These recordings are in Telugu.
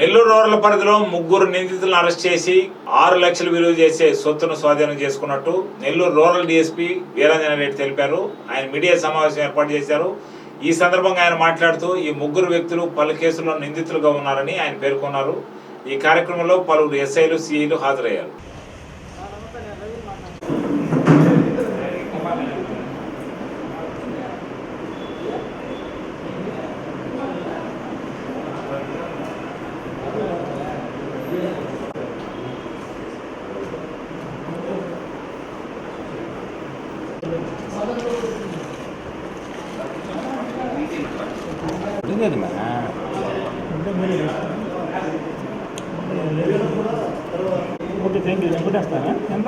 నెల్లూరు రూరల్ పరిధిలో ముగ్గురు నిందితులను అరెస్ట్ చేసి ఆరు లక్షలు విలువ చేసే సొత్తును స్వాధీనం చేసుకున్నట్టు నెల్లూరు రూరల్ డీఎస్పీ వీరాంజన రెడ్డి తెలిపారు. ఆయన మీడియా సమావేశం ఏర్పాటు చేశారు. ఈ సందర్భంగా ఆయన మాట్లాడుతూ ఈ ముగ్గురు వ్యక్తులు పలు కేసుల్లో నిందితులుగా ఉన్నారని ఆయన పేర్కొన్నారు. ఈ కార్యక్రమంలో పలువురు ఎస్ఐలు సిఐలు హాజరయ్యారు. ఉండేది మా ఓకే థ్యాంక్ యూ నేను కొట్టేస్తాను ఎంత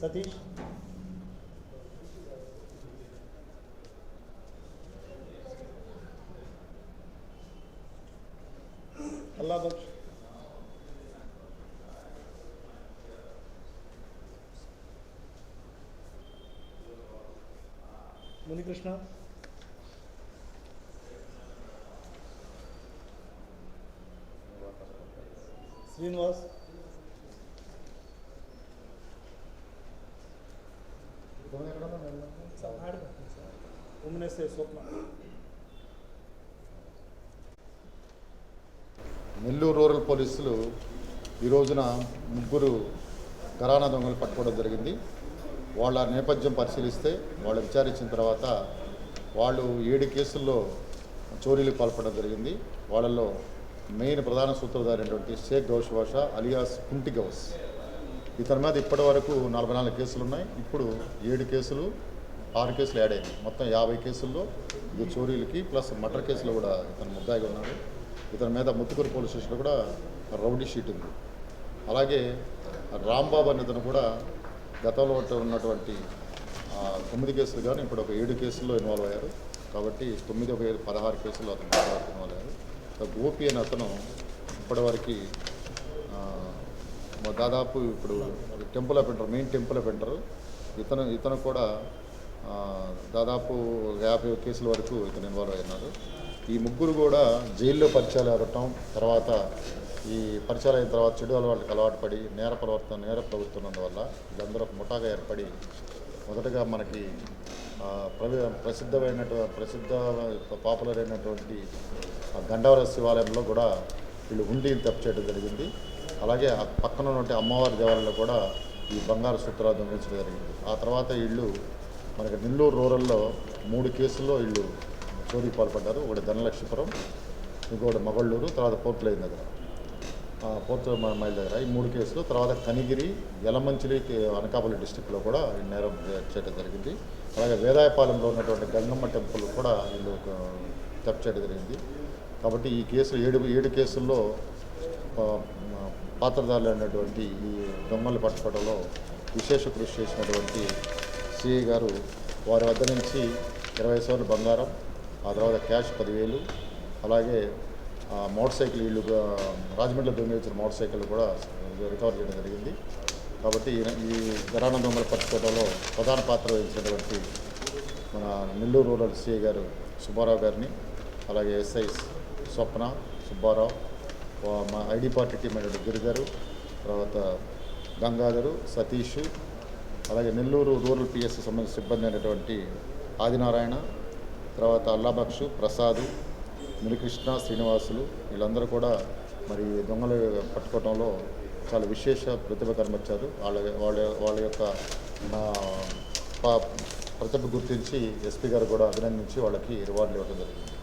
సతీష్ అల్లా బక్ష్ మునికృష్ణ శ్రీనివాస్ ఫోన్ ఎక్కడ ఉందో నేను ఉమ్మనేసే స్వప్న నెల్లూరు రూరల్ పోలీసులు ఈ రోజున ముగ్గురు ఘరానా దొంగలు పట్టుకోవడం జరిగింది. వాళ్ళ నేపథ్యం పరిశీలిస్తే వాళ్ళు విచారించిన తర్వాత వాళ్ళు ఏడు కేసుల్లో చోరీలకు పాల్పడడం జరిగింది. వాళ్ళల్లో మెయిన్ ప్రధాన సూత్రధారి అయినటువంటి షేక్ గౌష్ బాషా అలియాస్ కుంటి గౌస్. ఇతని మీద ఇప్పటి వరకు నలభై నాలుగు కేసులు ఉన్నాయి. ఇప్పుడు ఏడు కేసులు ఆరు కేసులు యాడ్ అయ్యాయి మొత్తం యాభై కేసుల్లో ఇది చోరీలకి ప్లస్ మటర్ కేసులో కూడా ఇతను ముద్దాయిగా ఉన్నాడు. ఇతని మీద ముత్తుకూరు పోలీస్ స్టేషన్లో కూడా రౌడీ షీట్ ఉంది. అలాగే రాంబాబు అనే ఇతను కూడా గతంలో ఉన్నటువంటి తొమ్మిది కేసులు కానీ ఇప్పుడు ఒక ఏడు కేసుల్లో ఇన్వాల్వ్ అయ్యారు. కాబట్టి తొమ్మిది ఒక ఏడు పదహారు కేసుల్లో అతను ఇన్వాల్వ్ అయ్యారు. గోపి అనే అతను ఇప్పటివరకు దాదాపు ఇప్పుడు టెంపుల్ అపెంటర్ మెయిన్ టెంపుల్ అపెంటర్ ఇతను ఇతను కూడా దాదాపు యాభై కేసుల వరకు ఇతను ఇన్వాల్వ్ అయినారు ఈ ముగ్గురు కూడా జైల్లో పరిచయాలు అవ్వటం తర్వాత ఈ పరిచయాలు అయిన తర్వాత చెడు అలవాటుకి అలవాటు పడి నేర ప్రవర్తన నేర ప్రవర్తనందువల్ల వీళ్ళందరూ ఒక ముఠాగా ఏర్పడి మొదటగా మనకి ప్రవి ప్రసిద్ధమైనటువంటి ప్రసిద్ధ పాపులర్ అయినటువంటి గండవర శివాలయంలో కూడా వీళ్ళు హుండీని తప్పు చేయడం జరిగింది. అలాగే పక్కన ఉన్నటువంటి అమ్మవారి దేవాలయంలో కూడా ఈ బంగారు సూత్రాలు దొంగిలించడం జరిగింది. ఆ తర్వాత వీళ్ళు మనకి నెల్లూరు రూరల్లో మూడు కేసుల్లో వీళ్ళు చోరీకి పాల్పడ్డారు. ఒకటి ధనలక్ష్మీపురం ఇంకోటి మగళ్ళూరు తర్వాత పోర్ట్ లైన్ దగ్గర ఆ, పోర్ట్ మైల్ దగ్గర ఈ మూడు కేసులు తర్వాత కనిగిరి యలమంచిలి అనకాపల్లి డిస్టిక్లో కూడా ఈ నేరం చేయడం జరిగింది. అలాగే వేదాయపాలెంలో ఉన్నటువంటి గంగమ్మ టెంపుల్ కూడా వీళ్ళు ఒక తప్పు చేయడం జరిగింది. కాబట్టి ఈ కేసులు ఏడు ఏడు కేసుల్లో పాత్రధారులు అయినటువంటి ఈ దొంగలు పట్టుకోవడంలో విశేష కృషి చేసినటువంటి సిఐ గారు వారి వద్ద నుంచి ఇరవై సవర్లు బంగారం ఆ తర్వాత క్యాష్ పదివేలు అలాగే మోటార్ సైకిల్ వీళ్ళు రాజమండ్రిలో రాజమండ్రిలో దొంగిలించిన మోటార్ సైకిల్ కూడా రికవర్ చేయడం జరిగింది. కాబట్టి ఈ గరాణ దొంగలు పట్టుకోవడంలో ప్రధాన పాత్ర వహించినటువంటి మన నెల్లూరు రూరల్ సిఐ గారు సుబ్బారావు గారిని అలాగే ఎస్ఐ స్వప్న సుబ్బారావు మా ఐడి పార్టీ టీం అయినటువంటి గిరిగారు తర్వాత గంగాధరు సతీష్ అలాగే నెల్లూరు రూరల్ పిఎస్ సంబంధించిన సిబ్బంది అయినటువంటి ఆదినారాయణ తర్వాత అల్లాబక్షు ప్రసాద్ మునికృష్ణ శ్రీనివాసులు వీళ్ళందరూ కూడా మరి దొంగలు పట్టుకోవడంలో చాలా విశేష ప్రతిభ కనబర్చారు. వాళ్ళ వాళ్ళ వాళ్ళ యొక్క ప్రతిభ గుర్తించి ఎస్పీ గారు కూడా అభినందించి వాళ్ళకి రివార్డులు ఇవ్వడం జరిగింది.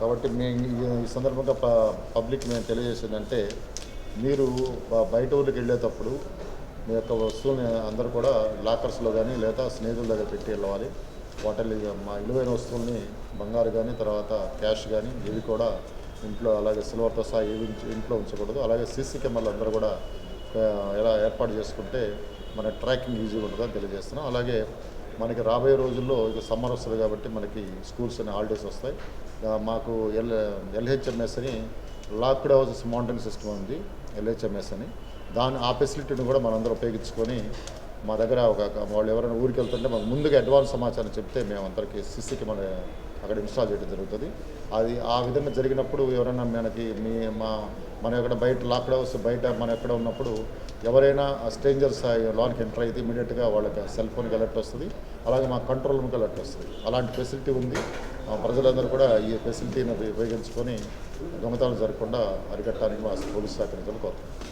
కాబట్టి మేము ఈ- సందర్భంగా ప పబ్లిక్ మేము తెలియజేసిందంటే మీరు బయట ఊరికి వెళ్ళేటప్పుడు మీ యొక్క వస్తువుని అందరూ కూడా లాకర్స్లో కానీ లేదా స్నేహితుల దగ్గర పెట్టి వెళ్ళవాలి. వాటిని మా విలువైన వస్తువుల్ని బంగారు కానీ తర్వాత క్యాష్ కానీ ఇవి కూడా ఇంట్లో అలాగే సిల్వర్తో సహా ఏవి ఇంట్లో ఉంచకూడదు. అలాగే సీసీ కెమెరాలు అందరూ కూడా ఎలా ఏర్పాటు చేసుకుంటే మన ట్రాకింగ్ ఈజీగా ఉంటుందని తెలియజేస్తున్నాం. అలాగే మనకి రాబోయే రోజుల్లో ఇక సమ్మర్ వస్తుంది కాబట్టి మనకి స్కూల్స్ అని హాలిడేస్ వస్తాయి. మాకు ఎల్ ఎల్హెచ్ఎంఎస్ అని లాక్డ్ హౌసెస్ మౌంటైన్ సిస్టమ్ ఉంది ఎల్హెచ్ఎంఎస్ అని. దాని ఆ ఫెసిలిటీని కూడా మనందరం ఉపయోగించుకొని మా దగ్గర ఒక వాళ్ళు ఎవరైనా ఊరికి వెళ్తుంటే మాకు ముందుగా అడ్వాన్స్ సమాచారం చెప్తే మేము అందరికి సిసికి మన అక్కడ ఇన్స్టాల్ చేయడం జరుగుతుంది. అది ఆ విధంగా జరిగినప్పుడు ఎవరైనా మనకి మీ మా మన ఎక్కడ బయట లాక్డౌన్స్ బయట మన ఎక్కడ ఉన్నప్పుడు ఎవరైనా స్ట్రేంజర్స్ లోనికి ఎంటర్ అయితే ఇమీడియట్గా వాళ్ళకి సెల్ ఫోన్కి అలర్ట్ వస్తుంది. అలాగే మా కంట్రోల్ రూమ్కి అలర్ట్ వస్తుంది. అలాంటి ఫెసిలిటీ ఉంది. ప్రజలందరూ కూడా ఈ ఫెసిలిటీని ఉపయోగించుకొని గమతాలు జరగకుండా అరికట్టడానికి మా పోలీస్ శాఖ నిధులు కోరుతున్నాం